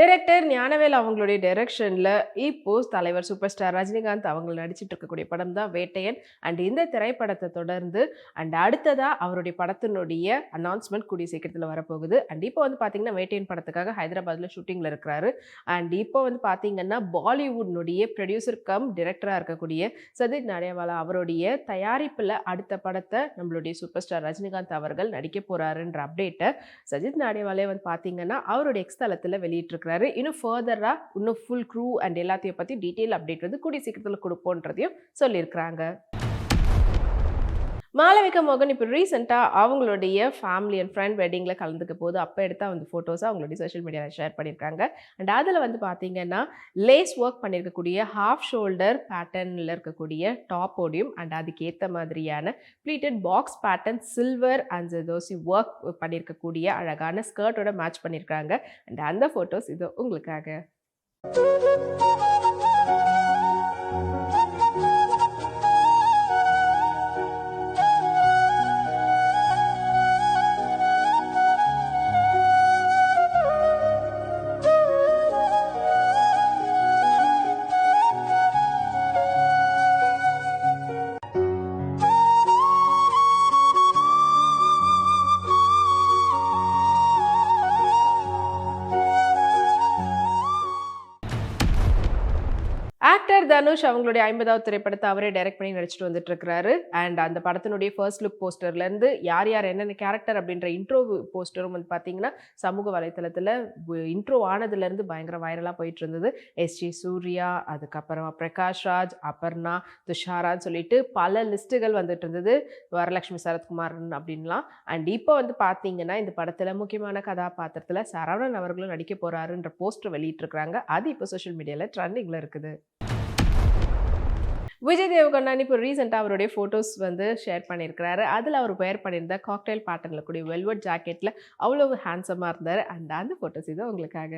Director Gnanavel அவங்களுடைய டைரக்ஷனில் இப்போஸ் தலைவர் சூப்பர் ஸ்டார் ரஜினிகாந்த் அவங்க நடிச்சிட்டு இருக்கக்கூடிய படம் தான் வேட்டையன். அண்ட் இந்த திரைப்படத்தை தொடர்ந்து அண்ட் அடுத்ததாக அவருடைய படத்தினுடைய அனௌன்ஸ்மெண்ட் கூடிய சீக்கிரத்தில் வரப்போகுது. அண்ட் இப்போ வந்து பார்த்தீங்கன்னா வேட்டையன் படத்துக்காக ஹைதராபாத்தில் ஷூட்டிங்கில் இருக்கிறாரு. அண்ட் இப்போ வந்து பார்த்தீங்கன்னா பாலிவுட்னுடைய ப்ரொடியூசர் கம் டிரெக்டராக இருக்கக்கூடிய சதீத் நாடியாவாலா அவருடைய தயாரிப்பில் அடுத்த படத்தை நம்மளுடைய சூப்பர் ஸ்டார் ரஜினிகாந்த் அவர்கள் நடிக்க போகிறாருன்ற அப்டேட்டை சஜித் நாடியாவாலே வந்து பார்த்தீங்கன்னா அவருடைய எக்ஸ் வெளியிட்டிருக்கிறார். வெளியிட்டிருக்கிறாரு இன்னும் ஃபர்தராக இன்னும் ஃபுல் க்ரூ அண்ட் எல்லாத்தையும் பற்றி டீட்டெயில் அப்டேட் வந்து கூடிய சீக்கிரத்தில் கொடுப்போன்றதையும் சொல்லியிருக்கிறாங்க. மாளவிகா மோகன் இப்போ ரீசெண்டாக அவங்களுடைய ஃபேமிலி அண்ட் ஃப்ரெண்ட் வெட்டிங்கில் கலந்துக்க போது அப்போ எடுத்தால் அந்த ஃபோட்டோஸை அவங்களுடைய சோஷியல் மீடியாவில் ஷேர் பண்ணியிருக்காங்க அண்ட் அதில் வந்து பார்த்தீங்கன்னா லேஸ் ஒர்க் பண்ணியிருக்கக்கூடிய ஹாஃப் ஷோல்டர் பேட்டர்னில் இருக்கக்கூடிய டாப்போடையும் அண்ட் அதுக்கேற்ற மாதிரியான pleated box pattern silver and Doshi work பண்ணியிருக்கக்கூடிய அழகான ஸ்கர்ட்டோட மேட்ச் பண்ணியிருக்காங்க அண்ட் அந்த ஃபோட்டோஸ் இது உங்களுக்காக. ஆக்டர் தனுஷ் அவங்களுடைய ஐம்பதாவது திரைப்படத்தை அவரே டைரக்ட் பண்ணி நடிச்சிட்டு வந்துட்டு இருக்கிறாரு அண்ட் அந்த படத்தினுடைய ஃபர்ஸ்ட் லுக் போஸ்டர்லேருந்து யார் யார் என்னென்ன கேரக்டர் அப்படின்ற இன்ட்ரோ போஸ்டரும் வந்து பார்த்தீங்கன்னா சமூக வலைத்தளத்தில் இன்ட்ரோ ஆனதுலேருந்து பயங்கர வைரலாக போயிட்டு இருந்தது எஸ்ஜி சூர்யா அதுக்கப்புறமா பிரகாஷ் ராஜ் அபர்ணா துஷாரான்னு சொல்லிட்டு பல லிஸ்ட்டுகள் வந்துட்டு இருந்தது வரலட்சுமி சரத்குமாரன் அப்படின்லாம். அண்ட் இப்போ வந்து பார்த்தீங்கன்னா இந்த படத்தில் முக்கியமான கதாபாத்திரத்தில் சரவணன் அவர்களும் நடிக்க போகிறாருன்ற போஸ்டர் வெளியிட்டிருக்கிறாங்க. அது இப்போ சோஷியல் மீடியாவில் ட்ரெண்டிங்கில் இருக்குது. விஜய் தேவகண்ணன் இப்போ ரீசெண்டாக அவருடைய ஃபோட்டோஸ் வந்து ஷேர் பண்ணியிருக்கிறாரு. அதில் அவர் வேர் பண்ணியிருந்த காக்டைல் பேட்டர்னில் கூடிய வெல்வெட் ஜாக்கெட்டில் அவ்வளோ ஹேண்ட்ஸமாக இருந்தார். அந்த அந்த ஃபோட்டோஸ் இது உங்களுக்காக.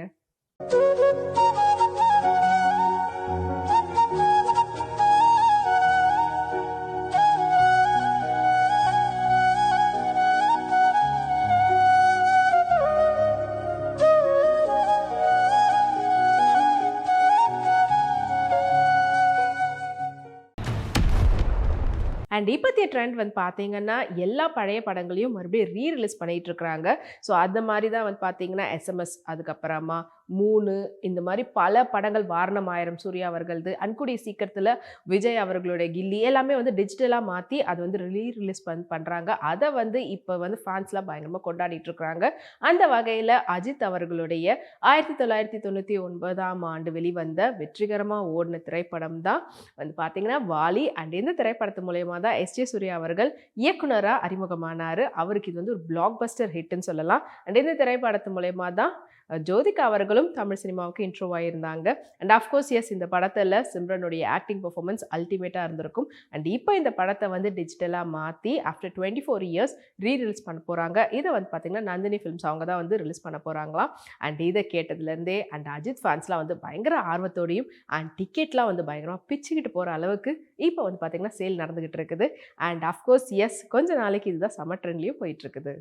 அண்ட் இப்போத்திய ட்ரெண்ட் வந்து பார்த்தீங்கன்னா எல்லா பழைய படங்களையும் மறுபடியும் ரீ ரிலீஸ் இருக்கிறாங்க. ஸோ அந்த மாதிரி தான் வந்து பார்த்தீங்கன்னா எஸ்எம்எஸ் அதுக்கப்புறமா மூணு இந்த மாதிரி பல படங்கள் வாரணம் ஆயிரம் சூர்யா அவர்களது அன்குடி சீக்கிரத்தில் விஜய் அவர்களுடைய கில்லி எல்லாமே வந்து டிஜிட்டலாக மாற்றி அது வந்து ரிலீ ரிலீஸ் பண் பண்ணுறாங்க அதை வந்து இப்போ வந்து ஃபேன்ஸ்லாம் பயங்கரமாக கொண்டாடிட்டு இருக்கிறாங்க அந்த வகையில் அஜித் அவர்களுடைய ஆயிரத்தி தொள்ளாயிரத்தி தொண்ணூற்றி ஒன்பதாம் ஆண்டு வெளிவந்த வெற்றிகரமாக ஓடின திரைப்படம் தான். வந்து பார்த்தீங்கன்னா வாலி அண்ட் இந்த திரைப்படத்து மூலயமா தான் எஸ் ஜே சூர்யா அவர்கள் இயக்குனராக அறிமுகமானார். அவருக்கு இது வந்து ஒரு பிளாக் பஸ்டர் ஹிட்னு சொல்லலாம். அண்ட் இந்த திரைப்படத்து மூலயமா தான் ஜோதிகா அவர்களும் தமிழ் சினிமாவுக்கு இன்ட்ரோ ஆகியிருந்தாங்க அண்ட் ஆஃப்கோர்ஸ் எஸ் இந்த படத்தில் சிம்ரனுடைய ஆக்டிங் பர்ஃபார்மன்ஸ் அல்டிமேட்டாக இருந்திருக்கும். அண்ட் இப்போ இந்த படத்தை வந்து டிஜிட்டலாக மாற்றி after twenty four years re release பண்ண போகிறாங்க இதை வந்து பார்த்திங்கன்னா நந்தினி ஃபிலிம்ஸ் அவங்க தான் வந்து ரிலீஸ் பண்ண போகிறாங்களாம் அண்ட் இதை கேட்டதுலேருந்தே அண்ட் அஜித் ஃபேன்ஸ்லாம் வந்து பயங்கர ஆர்வத்தோடையும் அண்ட் டிக்கெட்லாம் வந்து பயங்கரமாக பிச்சுக்கிட்டு போகிற அளவுக்கு இப்போ வந்து பார்த்திங்கன்னா சேல் நடந்துக்கிட்டு இருக்குது. அண்ட் ஆஃப்கோர்ஸ் எஸ் கொஞ்ச நாளைக்கு இதுதான் சம்மர் ட்ரெண்ட்லேயும் போயிட்டுருக்குது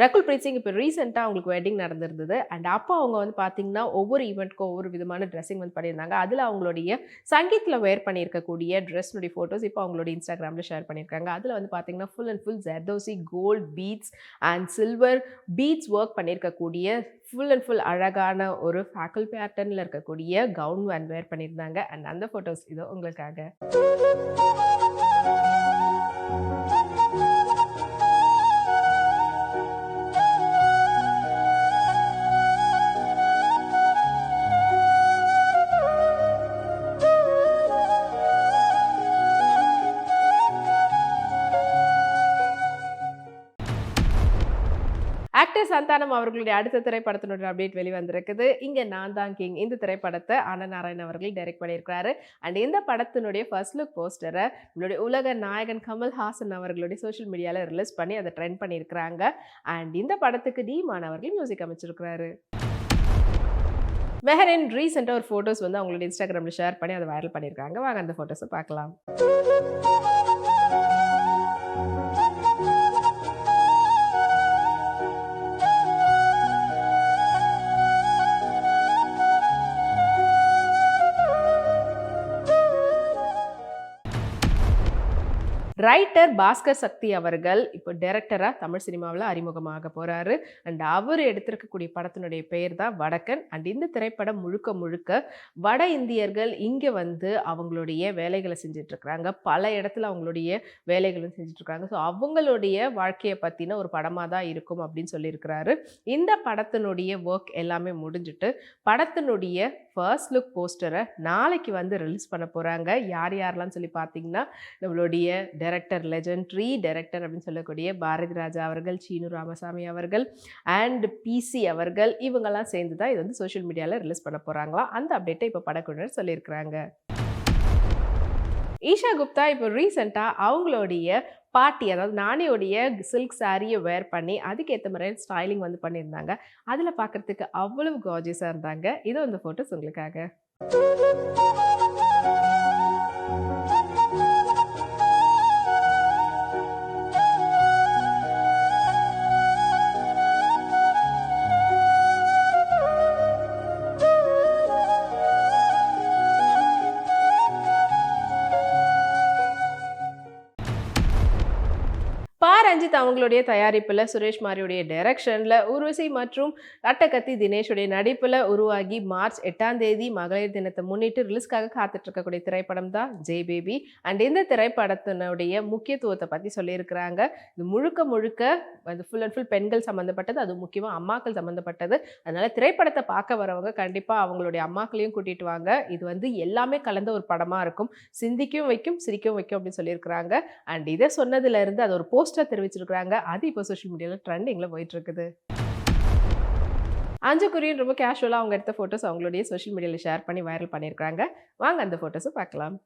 ரகுல் பிரீத் சிங் இப்போ ரீசெண்டாக அவங்களுக்கு வெட்டிங் நடந்திருந்தது. அண்ட் அப்போ அவங்க வந்து பார்த்தீங்கன்னா ஒவ்வொரு ஈவெண்ட்க்கும் ஒவ்வொரு விதமான ட்ரெஸ்ஸிங் வந்து பண்ணியிருந்தாங்க. அதில் அவங்களுடைய சங்கீத்தில் வேர் பண்ணியிருக்கக்கூடிய ட்ரெஸ்னுடைய ஃபோட்டோஸ் இப்போ அவங்களுடைய இன்ஸ்டாகிராமில் ஷேர் பண்ணியிருக்காங்க. அதில் வந்து பார்த்தீங்கன்னா full and full zardozi gold beads and silver beads work பண்ணியிருக்கக்கூடிய ஃபுல் அண்ட் ஃபுல் அழகான ஒரு ஃபேக்கல் பேட்டர்னில் இருக்கக்கூடிய கவுன் அண்ட் வேர் பண்ணியிருந்தாங்க. அண்ட் அந்த ஃபோட்டோஸ் இதோ உங்களுக்காக. ஆக்டர் சந்தானம் அவர்களுடைய அடுத்த திரைப்படத்தினுடைய அப்டேட் வெளிவந்திருக்குது. இங்கே நான் தான் கிங் இந்த திரைப்படத்தை ஆனந்த் நாராயண் அவர்கள் டைரக்ட் பண்ணியிருக்கிறாரு. அண்ட் இந்த படத்தினுடைய ஃபர்ஸ்ட் லுக் போஸ்டரை நம்மளுடைய உலக நாயகன் கமல் ஹாசன் அவர்களுடைய சோஷியல் மீடியாவில் ரிலீஸ் பண்ணி அதை ட்ரெண்ட் பண்ணியிருக்கிறாங்க. அண்ட் இந்த படத்துக்கு டி மாணவர்கள் மியூசிக் அமைச்சிருக்கிறாரு. மெஹரின் ரீசெண்டாக ஒரு ஃபோட்டோஸ் வந்து அவங்களுடைய இன்ஸ்டாகிராமில் ஷேர் பண்ணி அதை வைரல் பண்ணியிருக்காங்க வாங்க அந்த ஃபோட்டோஸை பார்க்கலாம். ரைட்டர் பாஸ்கர் சக்தி அவர்கள் இப்போ டைரக்டராக தமிழ் சினிமாவில் அறிமுகமாக போகிறாரு அண்ட் அவர் எடுத்திருக்கக்கூடிய படத்தினுடைய பெயர் தான் வடக்கன். அண்ட் இந்த திரைப்படம் முழுக்க முழுக்க வட இந்தியர்கள் இங்கே வந்து அவங்களுடைய வேலைகளை செஞ்சிட்ருக்குறாங்க பல இடத்துல அவங்களுடைய வேலைகளும் செஞ்சிட்ருக்காங்க ஸோ அவங்களுடைய வாழ்க்கையை பற்றின ஒரு படமாக தான் இருக்கும் அப்படின்னு சொல்லியிருக்கிறாரு. இந்த படத்தினுடைய ஒர்க் எல்லாமே முடிஞ்சுட்டு படத்தினுடைய ஃபர்ஸ்ட் லுக் போஸ்டரை நாளைக்கு வந்து ரிலீஸ் பண்ண போகிறாங்க யார் யாரெல்லாம் சொல்லி பார்த்தீங்கன்னா நம்மளுடைய டைரக்டர் லெஜண்ட்ரி டைரக்டர் அப்படின்னு சொல்லக்கூடிய பாரதி ராஜா அவர்கள் சீனு ராமசாமி அவர்கள் அண்ட் பிசி அவர்கள் இவங்கெல்லாம் சேர்ந்து தான் இது வந்து சோஷியல் மீடியாவில் ரிலீஸ் பண்ண போகிறாங்களா அந்த அப்டேட்டை இப்போ படக்குழுவினர் சொல்லியிருக்கிறாங்க. ஈஷா குப்தா இப்போ ரீசெண்டாக அவங்களுடைய பாட்டி அதாவது நானியோடைய சில்க் சாரியை வேர் பண்ணி அதுக்கேற்ற மாதிரி ஸ்டைலிங் வந்து பண்ணியிருந்தாங்க. அதில் பார்க்குறதுக்கு அவ்வளவு கார்ஜியஸாக இருந்தாங்க. இதோ இந்த ஃபோட்டோஸ் உங்களுக்காக. அவங்களுடைய தயாரிப்பில் சுரேஷ் மாரியுடைய டைரக்ஷனில் உருவசி மற்றும் அட்டகத்தி தினேஷுடைய நடிப்பில் உருவாகி மார்ச் எட்டாம் தேதி மகளிர் தினத்தை முன்னிட்டு ரிலீஸ்க்காக காத்துட்டு இருக்கக்கூடிய திரைப்படம் தான் ஜெய் பேபி. அண்ட் இந்த திரைப்படத்தினுடைய முக்கியத்துவத்தை பற்றி சொல்லியிருக்கிறாங்க. இது முழுக்க முழுக்க அது ஃபுல் அண்ட் ஃபுல் பெண்கள் சம்மந்தப்பட்டது அது முக்கியமாக அம்மாக்கள் சம்மந்தப்பட்டது அதனால் திரைப்படத்தை பார்க்க வரவங்க கண்டிப்பாக அவங்களுடைய அம்மாக்களையும் கூட்டிட்டு வாங்க. இது வந்து எல்லாமே கலந்த ஒரு படமாக இருக்கும். சிந்திக்கவும் வைக்கும் சிரிக்கவும் வைக்கும் அப்படின்னு சொல்லியிருக்கிறாங்க. அண்ட் இதை சொன்னதுலேருந்து அது ஒரு போஸ்டர் தெரிவிச்சிருக்கிறாங்க அது இப்போ சோஷியல் மீடியாவில் ட்ரெண்டிங்கில் போயிட்டு இருக்குது அஞ்சு குரியன் ரொம்ப கேஷுவலாக அவங்க எடுத்த ஃபோட்டோஸ் அவங்களுடைய சோஷியல் மீடியாவில் ஷேர் பண்ணி வைரல் பண்ணியிருக்கிறாங்க. வாங்க அந்த ஃபோட்டோஸை பார்க்கலாம்.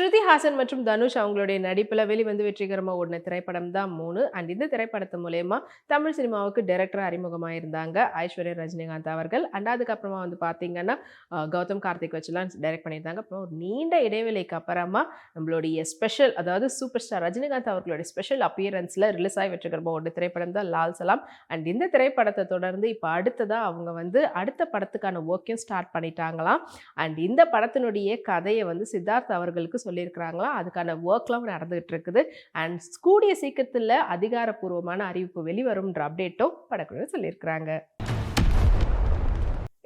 ஸ்ருதி ஹாசன் மற்றும் தனுஷ் அவங்களுடைய நடிப்பில் வெளிவந்து வெற்றிகரமாக ஓடின திரைப்படம் தான் மூணு. அண்ட் இந்த திரைப்படத்து மூலயமா தமிழ் சினிமாவுக்கு டைரக்டராக அறிமுகமாக இருந்தாங்க ஐஸ்வர்யா ரஜினிகாந்த் அவர்கள். அண்ட் அதுக்கப்புறமா வந்து பார்த்தீங்கன்னா கௌதம் கார்த்திக் வச்சுலாம் டைரக்ட் பண்ணியிருந்தாங்க. அப்புறம் ஒரு நீண்ட இடைவெளிக்கு அப்புறமா நம்மளுடைய ஸ்பெஷல் அதாவது சூப்பர் ஸ்டார் ரஜினிகாந்த் அவர்களுடைய ஸ்பெஷல் அப்பியரன்ஸில் ரிலீஸ் ஆகி வெற்றிகரமாக ஓடின திரைப்படம் தான் லால் சலாம். அண்ட் இந்த திரைப்படத்தை தொடர்ந்து இப்போ அடுத்ததாக அவங்க வந்து அடுத்த படத்துக்கான ஒர்க்கையும் ஸ்டார்ட் பண்ணிட்டாங்களாம். அண்ட் இந்த படத்தினுடைய கதையை வந்து சித்தார்த் அவர்களுக்கு சொல்லியிருக்கிறாங்களோ அதுக்கான ஒர்க்லாம் நடந்துகிட்டு இருக்குது அண்ட் கூடிய சீக்கிரத்தில் அதிகாரப்பூர்வமான அறிவிப்பு வெளிவரும்ன்ற அப்டேட்டும் படக்குழு சொல்லியிருக்கிறாங்க.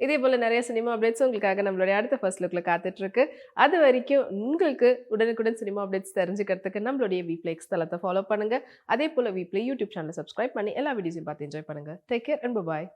இதே போல் நிறைய சினிமா அப்டேட்ஸ் உங்களுக்காக நம்மளுடைய அடுத்த ஃபர்ஸ்ட் லுக்கில் காத்துட்ருக்கு. அது வரைக்கும் உங்களுக்கு உடனுக்குடன் சினிமா அப்டேட்ஸ் தெரிஞ்சுக்கிறதுக்கு நம்மளுடைய வீப்ளேக்ஸ் தளத்தை ஃபாலோ பண்ணுங்கள் அதே போல் வீப்ளே யூடியூப் சேனலை சப்ஸ்கிரைப் பண்ணி எல்லா வீடியோஸையும் பார்த்து என்ஜாய் பண்ணுங்கள் டேக் கேர் அண்ட் பாய்